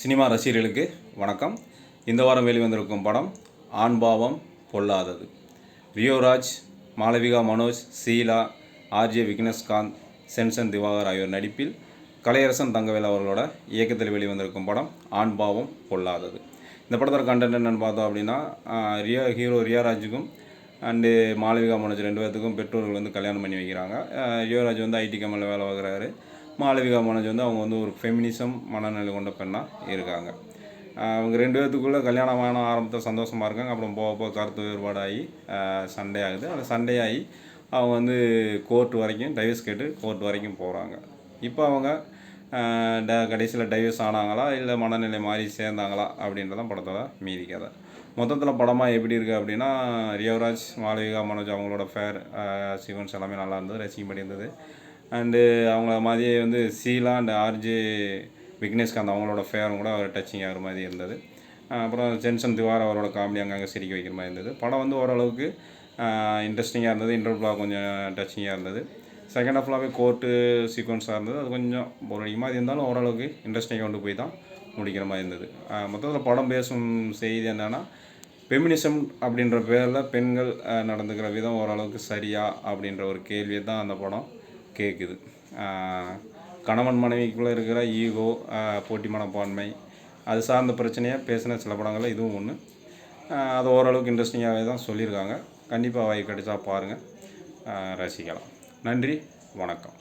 Cinema ரசிகர்களுக்கு வணக்கம். இந்த வாரம் வெளிவந்திருக்கும் படம் ஆண்பாவம் பொல்லாதது. ரியோராஜ் மாளவிகா மனோஜ் சீலா ஆர்ஜே விக்னேஷ்காந்த் சென்சன் திவாகர் ஆகியோர் நடிப்பில் கலையரசன் தங்கவேல் அவர்களோட இயக்கத்தில் வெளிவந்திருக்கும் படம் ஆண்பாவம் பொல்லாதது. இந்த படத்தோட கண்டென்ட் என்னென்னு பார்த்தோம் அப்படின்னா ரியா ரியோ ஹீரோ ரியாராஜுக்கும் அண்டு மாளவிகா மனோஜ் ரெண்டு பேர்த்துக்கும் பெற்றோர்கள் வந்து கல்யாணம் பண்ணி வைக்கிறாங்க. ரியோராஜ் வந்து ஐடி கம்பெனியில் வேலை பார்க்குறாரு. மாளவிகா மனோஜ் வந்து அவங்க வந்து ஒரு ஃபெமினிசம் மனநிலை கொண்ட பெண்ணாக இருக்காங்க. அவங்க ரெண்டு பேர்த்துக்குள்ளே கல்யாணம் ஆன ஆரம்பத்தில் சந்தோஷமாக இருக்காங்க அப்புறம் போக போக கருத்து வேறுபாடாகி சண்டே சண்டை ஆகுது அந்த சண்டையாகி அவங்க வந்து கோர்ட் வரைக்கும் டைவர்ஸ் கேட்டு கோர்ட் வரைக்கும் போகிறாங்க இப்போ அவங்க ட கடைசியில் டைவர்ஸ் ஆனாங்களா இல்லை மனநிலை மாறி சேர்ந்தாங்களா அப்படின்றதான் படத்தோட மீதி கதை. மொத்தத்தில் படமாக எப்படி இருக்குது அப்படின்னா ரியவராஜ் மாளவிகா மனோஜ் அவங்களோட ஃபேர் சீக்வன்ஸ் எல்லாமே நல்லா இருந்தது ரசிக்கும்படி இருந்தது அண்டு அவங்கள மாதிரியே வந்து சீலா அண்ட் ஆர்ஜே விக்னேஷ்காந்த் அவங்களோட ஃபேரும் கூட அவர் டச்சிங் ஆகிற மாதிரி இருந்தது. அப்புறம் ஜென்சன் திவார் அவரோட காமெடி அங்கங்கே சிரிக்க வைக்கிற மாதிரி இருந்தது. படம் வந்து ஓரளவுக்கு இன்ட்ரெஸ்டிங்காக இருந்தது. இன்டர்வியூலாக கொஞ்சம் டச்சிங்காக இருந்தது. செகண்ட் ஹாஃப்லாகவே கோர்ட்டு சீக்வன்ஸாக இருந்தது. அது கொஞ்சம் ஒரு மாதிரி இருந்தாலும் ஓரளவுக்கு இன்ட்ரெஸ்டிங்காக கொண்டு போய் தான் முடிக்கிற மாதிரி இருந்தது. மொத்தத்தில் படம் பேசும் செய்தி என்னென்னா ஃபெமினிசம் அப்படின்ற பேரில் பெண்கள் நடந்துக்கிற விதம் ஓரளவுக்கு சரியா அப்படின்ற ஒரு கேள்வியை தான் அந்த படம் கேட்குது கணவன் மனைவிக்குள்ளே இருக்கிற ஈகோ போட்டி மனப்பான்மை அது சார்ந்த பிரச்சனையாக பேசின சில படங்களில் இதுவும் ஒன்று அது ஓரளவுக்கு இன்ட்ரெஸ்டிங்காகவே தான் சொல்லியிருக்காங்க. கண்டிப்பாக வாய் கிடைச்சா பாருங்கள் ரசிக்கலாம். நன்றி வணக்கம்.